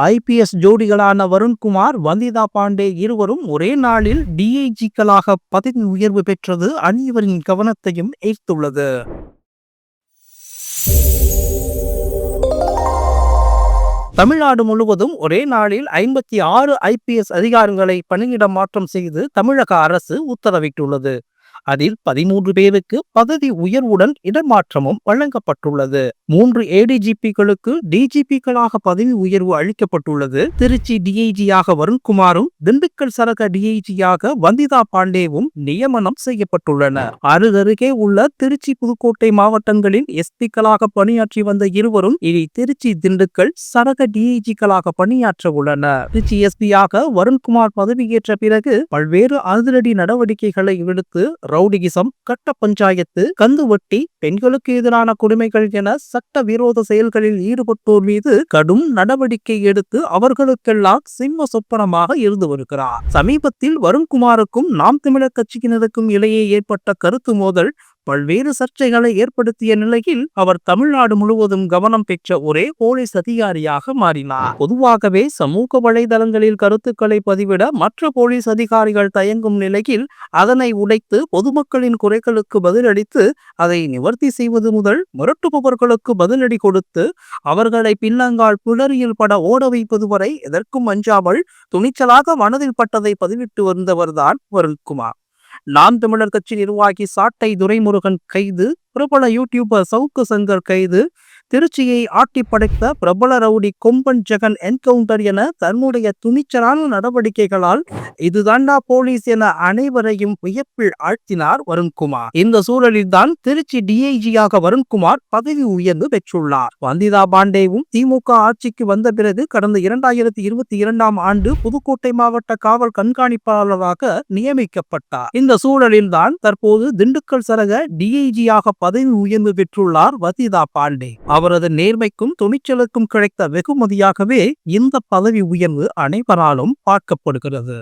IPS ஜோடிகளான வருண்குமார் வந்திதா பாண்டே இருவரும் ஒரே நாளில் டிஐஜிக்களாக பதவி உயர்வு பெற்றது அனைவரின் கவனத்தையும் ஈர்த்துள்ளது. தமிழ்நாடு முழுவதும் ஒரே நாளில் ஐம்பத்தி ஆறு ஐபிஎஸ் அதிகாரிகளை பணியிட மாற்றம் செய்து தமிழக அரசு உத்தரவிட்டுள்ளது. அதில் பதிமூன்று பேருக்கு பதவி உயர்வுடன் இடமாற்றமும் வழங்கப்பட்டுள்ளது. மூன்று ஏடிஜிபிகளுக்கு டிஜிபிக்களாக பதவி உயர்வு அளிக்கப்பட்டுள்ளது. திருச்சி டிஐஜியாக வருண்குமாரும் திண்டுக்கல் சரக டிஐஜியாக வந்திதா பாண்டேவும் நியமனம் செய்யப்பட்டுள்ளனர். அருகருகே உள்ள திருச்சி புதுக்கோட்டை மாவட்டங்களில் எஸ்பிக்களாக பணியாற்றி வந்த இருவரும் இனி திருச்சி திண்டுக்கல் சரக டிஐஜிக்களாக பணியாற்ற உள்ளனர். திருச்சி எஸ்பியாக வருண்குமார் பதவியேற்ற பிறகு பல்வேறு அதிரடி நடவடிக்கைகளை எடுத்து ரவுடிகிசம் கட்ட பஞ்சாயத்து கந்துவட்டி பெண்களுக்கு எதிரான கொடுமைகள் என சட்ட விரோத செயல்களில் ஈடுபட்டோர் மீது கடும் நடவடிக்கை எடுத்து அவர்களுக்கெல்லாம் சிம்ம சொப்பனமாக இருந்து வருகிறார். சமீபத்தில் வருண்குமாருக்கும் நாம் தமிழர் கட்சியினருக்கும் இடையே ஏற்பட்ட கருத்து மோதல் பல்வேறு சர்ச்சைகளை ஏற்படுத்திய நிலையில் அவர் தமிழ்நாடு முழுவதும் கவனம் பெற்ற ஒரே போலீஸ் அதிகாரியாக மாறினார். பொதுவாகவே சமூக வலைதளங்களில் கருத்துக்களை பதிவிட மற்ற போலீஸ் அதிகாரிகள் தயங்கும் நிலையில் அதனை உடைத்து பொதுமக்களின் குறைகளுக்கு பதிலளித்து அதை நிவர்த்தி செய்வது முதல் மிரட்டுபவர்களுக்கு பதிலடி கொடுத்து அவர்களை பின்னங்கால் புலரியில் பட ஓட வைப்பது வரை எதற்கும் அஞ்சாமல் துணிச்சலாக மனதில் பட்டதை பதிவிட்டு வந்தவர்தான் வருண்குமார். நாம் தமிழர் கட்சி நிர்வாகி சாட்டை துரைமுருகன் கைது பிரபல யூடியூபர் சவுக்கு சங்கர் கைது திருச்சியை ஆட்டி படைத்த பிரபல ரவுடி கொம்பன் ஜெகன் என்கவுண்டர் என தன்னுடைய துணிச்சலான நடவடிக்கைகளால் இதுதாண்டா போலீஸ் என அனைவரையும் வியப்பில் ஆழ்த்தினார் வருண்குமார். இந்த சூழலில் தான் திருச்சி டிஐஜியாக வருண்குமார் பதவி உயர்ந்து பெற்றுள்ளார். வந்திதா பாண்டேவும் திமுக ஆட்சிக்கு வந்த பிறகு கடந்த இரண்டாயிரத்தி இருபத்தி இரண்டாம் ஆண்டு புதுக்கோட்டை மாவட்ட காவல் கண்காணிப்பாளராக நியமிக்கப்பட்டார். இந்த சூழலில் தான் தற்போது திண்டுக்கல் சரக டிஐஜியாக பதவி உயர்ந்து பெற்றுள்ளார் வதிதா பாண்டே. அவரது நேர்மைக்கும் துணிச்சலுக்கும் கிடைத்த வெகுமதியாகவே இந்த பதவி உயர்வு அனைவராலும் பார்க்கப்படுகிறது.